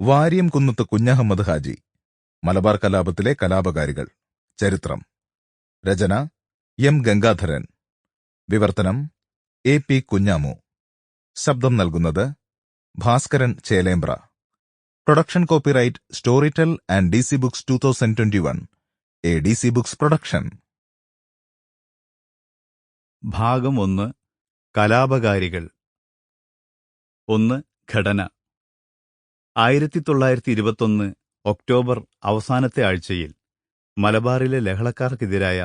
വാര്യം കുന്നത്ത് കുഞ്ഞഹമ്മദ് ഹാജി മലബാർ കലാപത്തിലെ കലാപകാരികൾ ചരിത്രം. രചന എം ഗംഗാധരൻ. വിവർത്തനം എ പി കുഞ്ഞാമു. ശബ്ദം നൽകുന്നത് Bhaskaran Chelembra. Production copyright tell and D C Books two thousand twenty one. A D C Books production. ഭാഗം ഒന്ന് കലാപകാരികൾ. ഒന്ന് ഘടന. ആയിരത്തി തൊള്ളായിരത്തി ഇരുപത്തൊന്ന് ഒക്ടോബർ അവസാനത്തെ ആഴ്ചയിൽ മലബാറിലെ ലഹളക്കാർക്കെതിരായ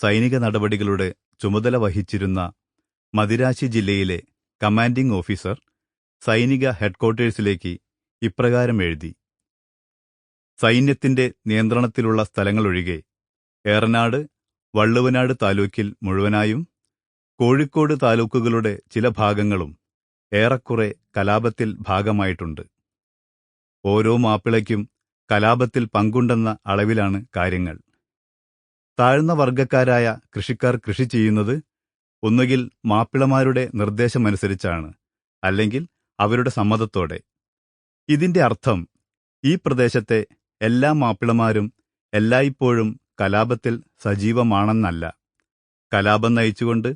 സൈനിക നടപടികളുടെ ചുമതല വഹിച്ചിരുന്ന മദിരാശി ജില്ലയിലെ കമാൻഡിംഗ് ഓഫീസർ സൈനിക ഹെഡ്ക്വാർട്ടേഴ്സിലേക്ക് ഇപ്രകാരം എഴുതി. സൈന്യത്തിന്റെ നിയന്ത്രണത്തിലുള്ള സ്ഥലങ്ങളൊഴികെ ഏറനാട് വള്ളുവനാട് താലൂക്കിൽ മുഴുവനായും കോഴിക്കോട് താലൂക്കുകളുടെ ചില ഭാഗങ്ങളും ഏറെക്കുറെ കലാപത്തിൽ ഭാഗമായിട്ടുണ്ട്. ഓരോ മാപ്പിളയ്ക്കും കലാപത്തിൽ പങ്കുണ്ടെന്ന അളവിലാണ് കാര്യങ്ങൾ. താഴ്ന്ന വർഗക്കാരായ കൃഷിക്കാർ കൃഷി ചെയ്യുന്നത് ഒന്നുകിൽ മാപ്പിളമാരുടെ നിർദ്ദേശമനുസരിച്ചാണ് അല്ലെങ്കിൽ അവരുടെ സമ്മതത്തോടെ. ഇതിന്റെ അർത്ഥം ഈ പ്രദേശത്തെ എല്ലാ മാപ്പിളമാരും എല്ലായ്പ്പോഴും കലാപത്തിൽ സജീവമാണെന്നല്ല. കലാപം നയിച്ചുകൊണ്ട്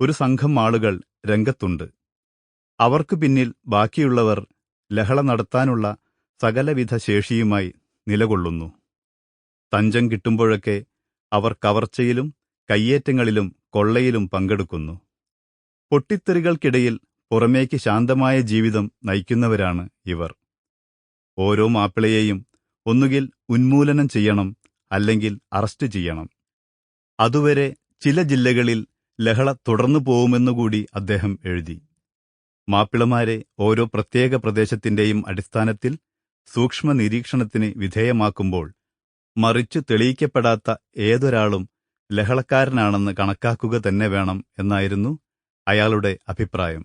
ഒരു സംഘം ആളുകൾ രംഗത്തുണ്ട്. അവർക്കു പിന്നിൽ ബാക്കിയുള്ളവർ ലഹള നടത്താനുള്ള സകലവിധ ശേഷിയുമായി നിലകൊള്ളുന്നു. തഞ്ചം കിട്ടുമ്പോഴൊക്കെ അവർ കവർച്ചയിലും കയ്യേറ്റങ്ങളിലും കൊള്ളയിലും പങ്കെടുക്കുന്നു. പൊട്ടിത്തെറികൾക്കിടയിൽ പുറമേക്ക് ശാന്തമായ ജീവിതം നയിക്കുന്നവരാണ് ഇവർ. ഓരോ മാപ്പിളയെയും ഒന്നുകിൽ ഉന്മൂലനം ചെയ്യണം അല്ലെങ്കിൽ അറസ്റ്റ് ചെയ്യണം. അതുവരെ ചില ജില്ലകളിൽ ലഹള തുടർന്നു പോവുമെന്നുകൂടി അദ്ദേഹം എഴുതി. മാപ്പിളമാരെ ഓരോ പ്രത്യേക പ്രദേശത്തിന്റെയും അടിസ്ഥാനത്തിൽ സൂക്ഷ്മ നിരീക്ഷണത്തിന് വിധേയമാക്കുമ്പോൾ മറിച്ചു തെളിയിക്കപ്പെടാത്ത ഏതൊരാളും ലഹളക്കാരനാണെന്ന് കണക്കാക്കുക തന്നെ വേണം എന്നായിരുന്നു അയാളുടെ അഭിപ്രായം.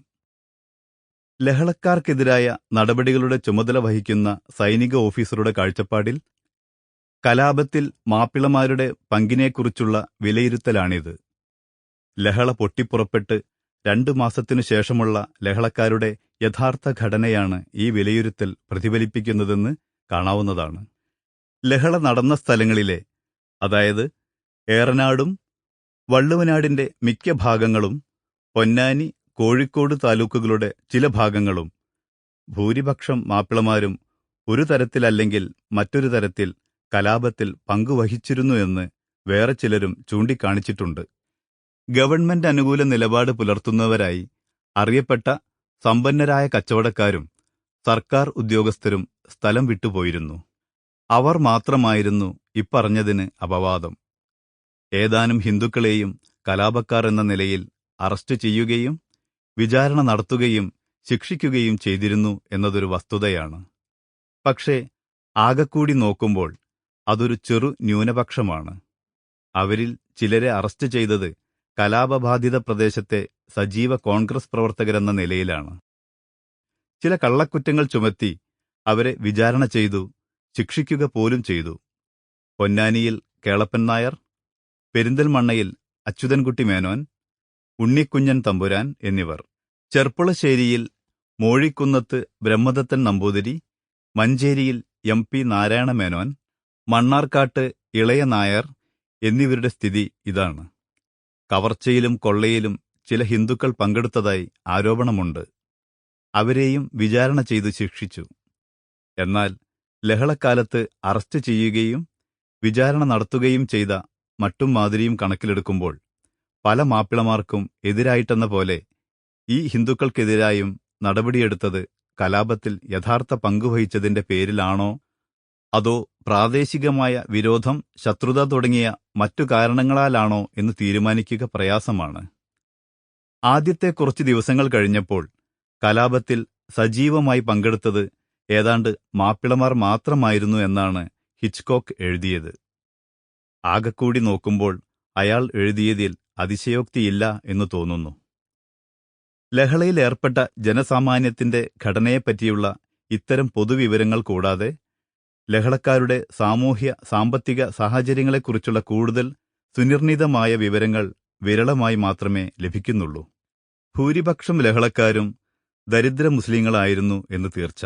ലഹളക്കാർക്കെതിരായ നടപടികളുടെ ചുമതല വഹിക്കുന്ന സൈനിക ഓഫീസറുടെ കാഴ്ചപ്പാടിൽ കലാപത്തിൽ മാപ്പിളമാരുടെ പങ്കിനെക്കുറിച്ചുള്ള വിലയിരുത്തലാണിത്. ലഹള പൊട്ടിപ്പുറപ്പെട്ട് രണ്ടു മാസത്തിനു ശേഷമുള്ള ലഹളക്കാരുടെ യഥാർത്ഥ ഘടനയാണ് ഈ വിലയിരുത്തൽ പ്രതിഫലിപ്പിക്കുന്നതെന്ന് കാണാവുന്നതാണ്. ലഹള നടന്ന സ്ഥലങ്ങളിലെ അതായത് ഏറനാടും വള്ളുവനാടിന്റെ മിക്ക ഭാഗങ്ങളും പൊന്നാനി കോഴിക്കോട് താലൂക്കുകളുടെ ചില ഭാഗങ്ങളും ഭൂരിപക്ഷം മാപ്പിളമാരും ഒരു തരത്തിലല്ലെങ്കിൽ മറ്റൊരു തരത്തിൽ കലാപത്തിൽ പങ്കുവഹിച്ചിരുന്നു എന്ന് വേറെ ചിലരും ചൂണ്ടിക്കാണിച്ചിട്ടുണ്ട്. ഗവൺമെന്റ് അനുകൂല നിലപാട് പുലർത്തുന്നവരായി അറിയപ്പെട്ട സമ്പന്നരായ കച്ചവടക്കാരും സർക്കാർ ഉദ്യോഗസ്ഥരും സ്ഥലം വിട്ടുപോയിരുന്നു. അവർ മാത്രമായിരുന്നു ഇപ്പറഞ്ഞതിന് അപവാദം. ഏതാനും ഹിന്ദുക്കളെയും കലാപക്കാർ എന്ന നിലയിൽ അറസ്റ്റ് ചെയ്യുകയും വിചാരണ നടത്തുകയും ശിക്ഷിക്കുകയും ചെയ്തിരുന്നു എന്നതൊരു വസ്തുതയാണ്. പക്ഷേ ആകെക്കൂടി നോക്കുമ്പോൾ അതൊരു ചെറു ന്യൂനപക്ഷമാണ്. അവരിൽ ചിലരെ അറസ്റ്റ് ചെയ്തത് കലാപബാധിത പ്രദേശത്തെ സജീവ കോൺഗ്രസ് പ്രവർത്തകരെന്ന നിലയിലാണ്. ചില കള്ളക്കുറ്റങ്ങൾ ചുമത്തി അവരെ വിചാരണ ചെയ്തു ശിക്ഷിക്കുക പോലും ചെയ്തു. പൊന്നാനിയിൽ കേളപ്പൻ നായർ പെരിന്തൽമണ്ണയിൽ അച്യുതൻകുട്ടി മേനോൻ ഉണ്ണിക്കുഞ്ഞൻ തമ്പുരാൻ എന്നിവർ. ചെർപ്പുളശ്ശേരിയിൽ മോഴിക്കുന്നത്ത് ബ്രഹ്മദത്തൻ നമ്പൂതിരി മഞ്ചേരിയിൽ എം പി നാരായണ മേനോൻ മണ്ണാർക്കാട്ട് ഇളയ നായർ എന്നിവരുടെ സ്ഥിതി ഇതാണ്. കവർച്ചയിലും കൊള്ളയിലും ചില ഹിന്ദുക്കൾ പങ്കെടുത്തതായി ആരോപണമുണ്ട്. അവരെയും വിചാരണ ചെയ്തു ശിക്ഷിച്ചു. എന്നാൽ ലഹളക്കാലത്ത് അറസ്റ്റ് ചെയ്യുകയും വിചാരണ നടത്തുകയും ചെയ്ത മട്ടും മാതിരിയും കണക്കിലെടുക്കുമ്പോൾ പല മാപ്പിളമാർക്കും എതിരായിട്ടെന്ന പോലെ ഈ ഹിന്ദുക്കൾക്കെതിരായും നടപടിയെടുത്തത് കലാപത്തിൽ യഥാർത്ഥ പങ്കുവഹിച്ചതിന്റെ പേരിലാണോ അതോ പ്രാദേശികമായ വിരോധം ശത്രുത തുടങ്ങിയ മറ്റു കാരണങ്ങളാലാണോ എന്ന് തീരുമാനിക്കുക പ്രയാസമാണ്. ആദ്യത്തെ കുറച്ച് ദിവസങ്ങൾ കഴിഞ്ഞപ്പോൾ കലാപത്തിൽ സജീവമായി പങ്കെടുത്തത് ഏതാണ്ട് മാപ്പിളമാർ മാത്രമായിരുന്നു എന്നാണ് ഹിച്ച്കോക്ക് എഴുതിയത്. ആകെക്കൂടി നോക്കുമ്പോൾ അയാൾ എഴുതിയതിൽ അതിശയോക്തിയില്ല എന്ന് തോന്നുന്നു. ലഹളയിലേർപ്പെട്ട ജനസാമാന്യത്തിന്റെ ഘടനയെപ്പറ്റിയുള്ള ഇത്തരം പൊതുവിവരങ്ങൾ കൂടാതെ ലഹളക്കാരുടെ സാമൂഹ്യ സാമ്പത്തിക സാഹചര്യങ്ങളെക്കുറിച്ചുള്ള കൂടുതൽ സുനിർണിതമായ വിവരങ്ങൾ വിരളമായി മാത്രമേ ലഭിക്കുന്നുള്ളൂ. ഭൂരിപക്ഷം ലഹളക്കാരും ദരിദ്ര മുസ്ലിങ്ങളായിരുന്നു എന്ന് തീർച്ച?